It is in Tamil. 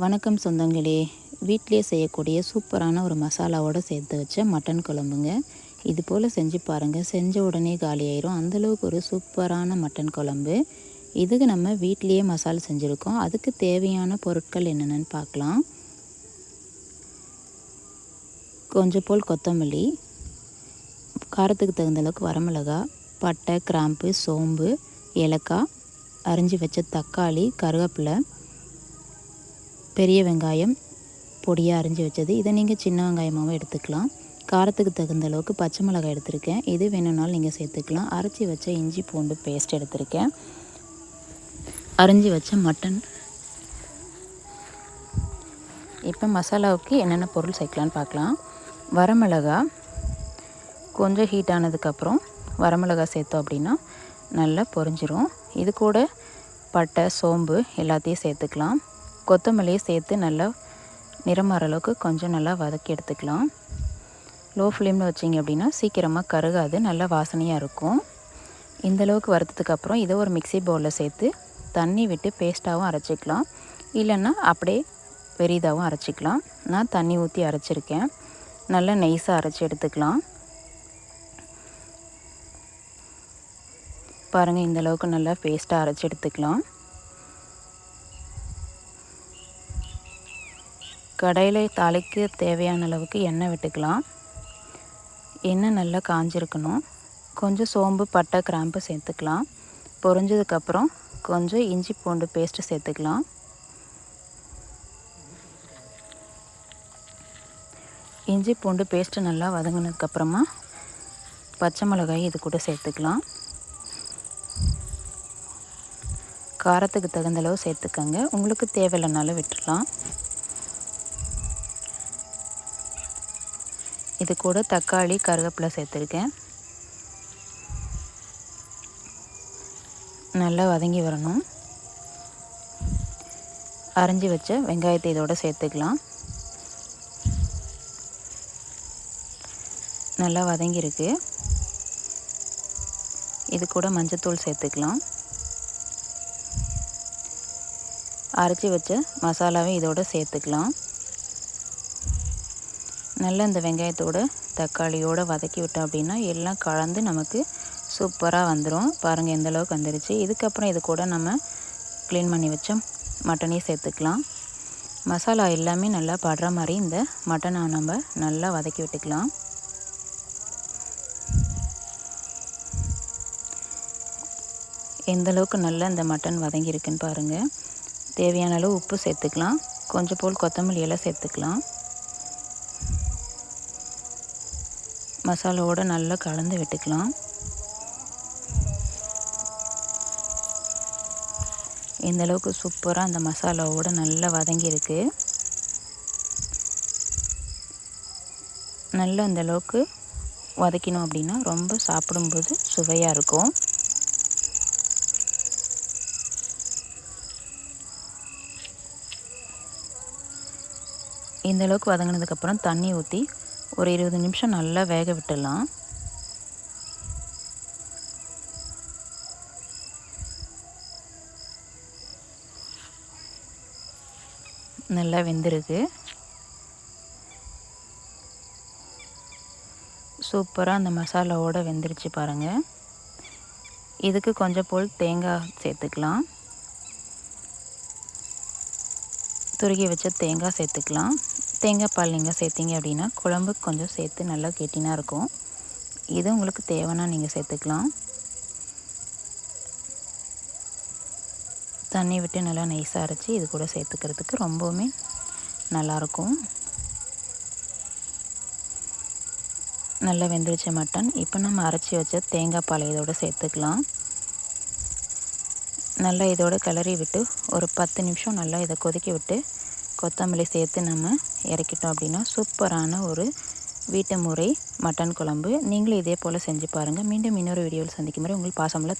வணக்கம் சொந்தங்களே. வீட்டிலே செய்யக்கூடிய சூப்பரான ஒரு மசாலாவோடு சேர்த்து வச்ச மட்டன் குழம்புங்க. இது போல் செஞ்சு பாருங்கள் செஞ்ச உடனே காலி ஆயிரும். அந்தளவுக்கு ஒரு சூப்பரான மட்டன் குழம்பு. இதுக்கு நம்ம வீட்லேயே மசாலா செஞ்சுருக்கோம். அதுக்கு தேவையான பொருட்கள் என்னென்னு பார்க்கலாம். கொஞ்சம் போல் கொத்தமல்லி காரத்துக்கு தகுந்த அளவுக்கு வரமிளகா பட்டை கிராம்பு சோம்பு ஏலக்காய் அரிஞ்சு வச்ச தக்காளி கருவேப்பிலை பெரிய வெங்காயம் பொடியாக அரிஞ்சு வச்சது. இதை நீங்கள் சின்ன வெங்காயமாகவும் எடுத்துக்கலாம். காரத்துக்கு தகுந்த அளவுக்கு பச்சை மிளகாய் எடுத்திருக்கேன். இது வேணும்னாலும் நீங்கள் சேர்த்துக்கலாம். அரைச்சி வச்ச இஞ்சி பூண்டு பேஸ்ட் எடுத்திருக்கேன். அரிஞ்சு வச்ச மட்டன். இப்போ மசாலாவுக்கு என்னென்ன பொருள் சேர்க்கலான்னு பார்க்கலாம். வரமிளகா கொஞ்சம் ஹீட் ஆனதுக்கப்புறம் வரமிளகா சேர்த்தோம் அப்படின்னா நல்லா பொரிஞ்சிரும். இது கூட பட்டை சோம்பு எல்லாத்தையும் சேர்த்துக்கலாம். கொத்தமல்லியை சேர்த்து நல்லா நிறம் அளவுக்கு கொஞ்சம் நல்லா வதக்கி எடுத்துக்கலாம். லோ ஃப்ளேமில் வச்சிங்க அப்படின்னா சீக்கிரமாக கருகாது நல்லா வாசனையாக இருக்கும். இந்தளவுக்கு வறுத்ததுக்கப்புறம் இதை ஒரு மிக்சி பவுலில் சேர்த்து தண்ணி விட்டு பேஸ்ட்டாகவும் அரைச்சிக்கலாம். இல்லைன்னா அப்படியே பெரிதாகவும் அரைச்சிக்கலாம். நான் தண்ணி ஊற்றி அரைச்சிருக்கேன். நல்லா நெய்ஸாக அரைச்சி எடுத்துக்கலாம். பாருங்கள் இந்தளவுக்கு நல்லா பேஸ்ட்டாக அரைச்சி எடுத்துக்கலாம். கடையில் தலைக்கு தேவையான அளவுக்கு எண்ணெய் விட்டுக்கலாம். எண்ணெய் நல்லா காஞ்சிருக்கணும். கொஞ்சம் சோம்பு பட்டை கிராம்பு சேர்த்துக்கலாம். பொரிஞ்சதுக்கப்புறம் கொஞ்சம் இஞ்சி பூண்டு பேஸ்ட்டு சேர்த்துக்கலாம். இஞ்சி பூண்டு பேஸ்ட்டு நல்லா வதங்கினதுக்கப்புறமா பச்சை மிளகாய் இது கூட சேர்த்துக்கலாம். காரத்துக்கு தகுந்தளவு சேர்த்துக்கோங்க. உங்களுக்கு தேவையில்லைனாலும் விட்டுடலாம் இது கூட தக்காளி கருவேப்பிலை சேர்த்துருக்கேன். நல்லா வதங்கி வரணும். அரைஞ்சி வச்ச வெங்காயத்தை இதோட சேர்த்துக்கலாம். நல்லா வதங்கியிருக்கு. இது கூட மஞ்சத்தூள் சேர்த்துக்கலாம். அரைச்சி வச்ச மசாலாவை இதோட சேர்த்துக்கலாம். நல்லா இந்த வெங்காயத்தோடு தக்காளியோடு வதக்கி விட்டோம் அப்படின்னா எல்லாம் கலந்து நமக்கு சூப்பராக வந்துடும் பாருங்கள் எந்த அளவுக்கு வந்துருச்சு. இதுக்கப்புறம் இது கூட நம்ம க்ளீன் பண்ணி வச்ச மட்டனையும் சேர்த்துக்கலாம். மசாலா எல்லாமே நல்லா படுற மாதிரி இந்த மட்டனை நம்ம நல்லா வதக்கி விட்டுக்கலாம். எந்தளவுக்கு நல்லா இந்த மட்டன் வதங்கியிருக்குன்னு பாருங்கள் தேவையான அளவு உப்பு சேர்த்துக்கலாம். கொஞ்சம் போல் கொத்தமல்லி எல்லாம் சேர்த்துக்கலாம். மசாலாவோடு நல்லா கலந்து விட்டுக்கலாம். இந்த அளவுக்கு சூப்பராக அந்த மசாலாவோடு நல்லா வதங்கியிருக்கு. நல்லா அந்த அளவுக்கு வதக்கினோம் அப்படின்னா ரொம்ப சாப்பிடும்போது சுவையாக இருக்கும். இந்த அளவுக்கு வதங்கினதுக்கப்புறம் தண்ணி ஊற்றி ஒரு இருபது நிமிஷம் நல்லா வேக விட்டுடலாம். நல்லா வெந்திருக்கு சூப்பராக அந்த மசாலாவோடு வெந்துருச்சு பாருங்கள் இதுக்கு கொஞ்சம் போல் தேங்காய் சேர்த்துக்கலாம். துருகி வச்ச தேங்காய் சேர்த்துக்கலாம். தேங்காய் பால் நீங்கள் சேர்த்திங்க அப்படின்னா குழம்பு கொஞ்சம் சேர்த்து நல்லா கெட்டினாக இருக்கும். இது உங்களுக்கு தேவைன்னா நீங்கள் சேர்த்துக்கலாம். தண்ணி விட்டு நல்லா நைஸாக அரைச்சி இது கூட சேர்த்துக்கிறதுக்கு ரொம்பவுமே நல்லாயிருக்கும் நல்லா வெந்துருச்ச மட்டன். இப்போ நம்ம அரைச்சி வச்ச தேங்காய் பால் இதோடு சேர்த்துக்கலாம். நல்லா இதோட கிளறி விட்டு ஒரு பத்து நிமிஷம் நல்லா இதை கொதிக்க விட்டு கொத்தமல்லி சேர்த்து நம்ம இறக்கிட்டோம் அப்படின்னா சூப்பரான ஒரு வீட்டு முறை மட்டன் குழம்பு. நீங்களும் இதே போல் செஞ்சு பாருங்கள் மீண்டும் இன்னொரு வீடியோவில் சந்திக்கும் முறை உங்கள் பாசமில்